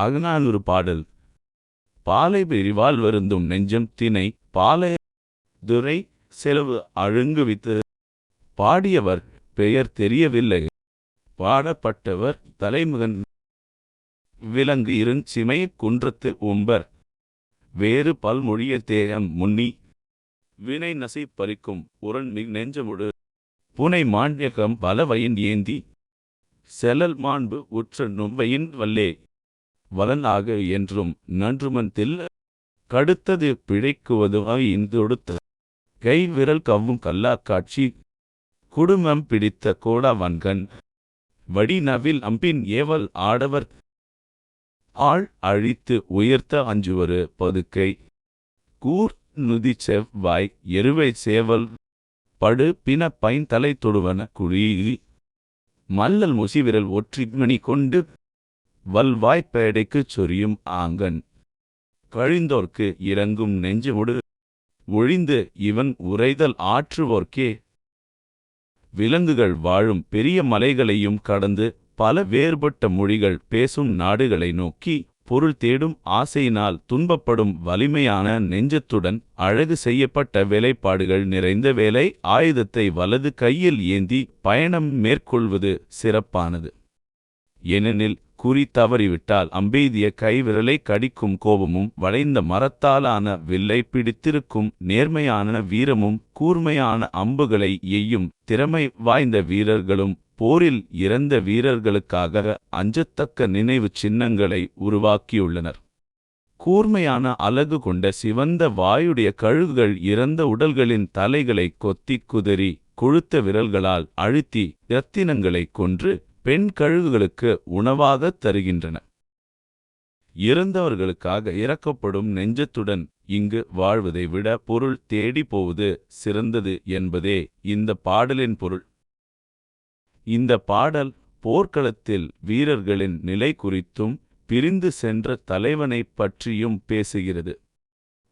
அகநானூறு பாடல். பாலை பிரிவால் வருந்தும் நெஞ்சம் தினை பாலை துரை செலவு அழுங்குவித்து பாடியவர் பெயர் தெரியவில்லை. பாடப்பட்டவர் தலைமுகன். விலங்கு இருந் சிமை குன்றத்து உம்பர் வேறு பல்மொழிய தேயம் முன்னி. வினை நசை பறிக்கும் உரண்மிக் நெஞ்சமுடு. புனை மாண்யகம் பலவையின் ஏந்தி. செலல் மாண்பு உற்ற நும்பையின் வல்லே. வலனாக என்றும் நன்றுமன் தில்ல கடுத்தது பிழைக்குவது இந்தொடுத்த. கை விரல் கவ்வும் கல்லா காட்சி. குடும்பம் பிடித்த கோடா வன்கன் வடி வடிநவில் அம்பின் ஏவல் ஆடவர். ஆள் அழித்து உயர்த்த அஞ்சுவரு பதுக்கை. கூர் நுதி செவ்வாய் எருவை சேவல். படு பின பைந்தலை தொடுவன குழி. மல்லல் முசிவிரல் ஒற்றிமணி கொண்டு. வல்வாய்ப்பேடைக்குச் சொரியும் ஆங்கன். கழிந்தோர்க்கு இறங்கும் நெஞ்சமுடு ஒழிந்து இவன் உரைதல் ஆற்றுவோர்க்கே. விலங்குகள் வாழும் பெரிய மலைகளையும் கடந்து பல வேறுபட்ட மொழிகள் பேசும் நாடுகளை நோக்கி பொருள் தேடும் ஆசையினால் துன்பப்படும் வலிமையான நெஞ்சத்துடன் அழகு செய்யப்பட்ட வேலைப்பாடுகள் நிறைந்த வேலை ஆயுதத்தை வலது கையில் ஏந்தி பயணம் மேற்கொள்வது சிறப்பானது. ஏனெனில் குறி தவறிவிட்டால் அம்பெய்திய கைவிரலை கடிக்கும் கோபமும் வளைந்த மரத்தாலான வில்லை பிடித்திருக்கும் நேர்மையான வீரமும் கூர்மையான அம்புகளை எய்யும் திறமை வாய்ந்த வீரர்களும் போரில் இறந்த வீரர்களுக்காக அஞ்சத்தக்க நினைவு சின்னங்களை உருவாக்கியுள்ளனர். கூர்மையான அலகு கொண்ட சிவந்த வாயுடைய கழுகுகள் இறந்த உடல்களின் தலைகளை கொத்தி குதறி கொழுத்த விரல்களால் அழுத்தி இரத்தினங்களைக் கொன்று பெண் கழுகுகளுக்கு உணவாகத் தருகின்றன. இறந்தவர்களுக்காக இறக்கப்படும் நெஞ்சத்துடன் இங்கு வாழ்வதை விட பொருள் தேடி போவது சிறந்தது என்பதே இந்த பாடலின் பொருள். இந்த பாடல் போர்க்களத்தில் வீரர்களின் நிலை குறித்தும் பிரிந்து சென்ற தலைவனைப் பற்றியும் பேசுகிறது.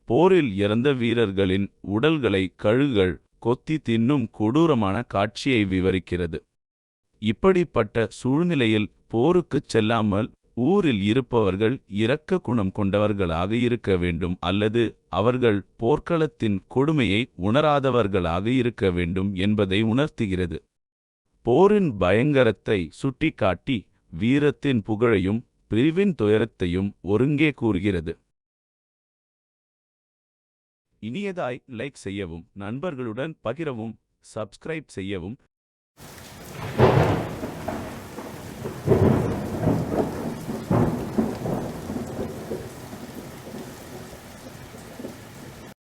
போரில் இறந்த வீரர்களின் உடல்களை கழுகுகள் கொத்தி தின்னும் கொடூரமான காட்சியை விவரிக்கிறது. இப்படிப்பட்ட சூழ்நிலையில் போருக்குச் செல்லாமல் ஊரில் இருப்பவர்கள் இரக்க குணம் கொண்டவர்களாக இருக்க வேண்டும் அல்லது அவர்கள் போர்க்களத்தின் கொடுமையை உணராதவர்களாக இருக்க வேண்டும் என்பதை உணர்த்துகிறது. போரின் பயங்கரத்தை சுட்டிக்காட்டி வீரத்தின் புகழையும் பிரிவின் துயரத்தையும் ஒருங்கே கூறுகிறது. இனியதாய் லைக் செய்யவும் நண்பர்களுடன் பகிரவும் சப்ஸ்கிரைப் செய்யவும்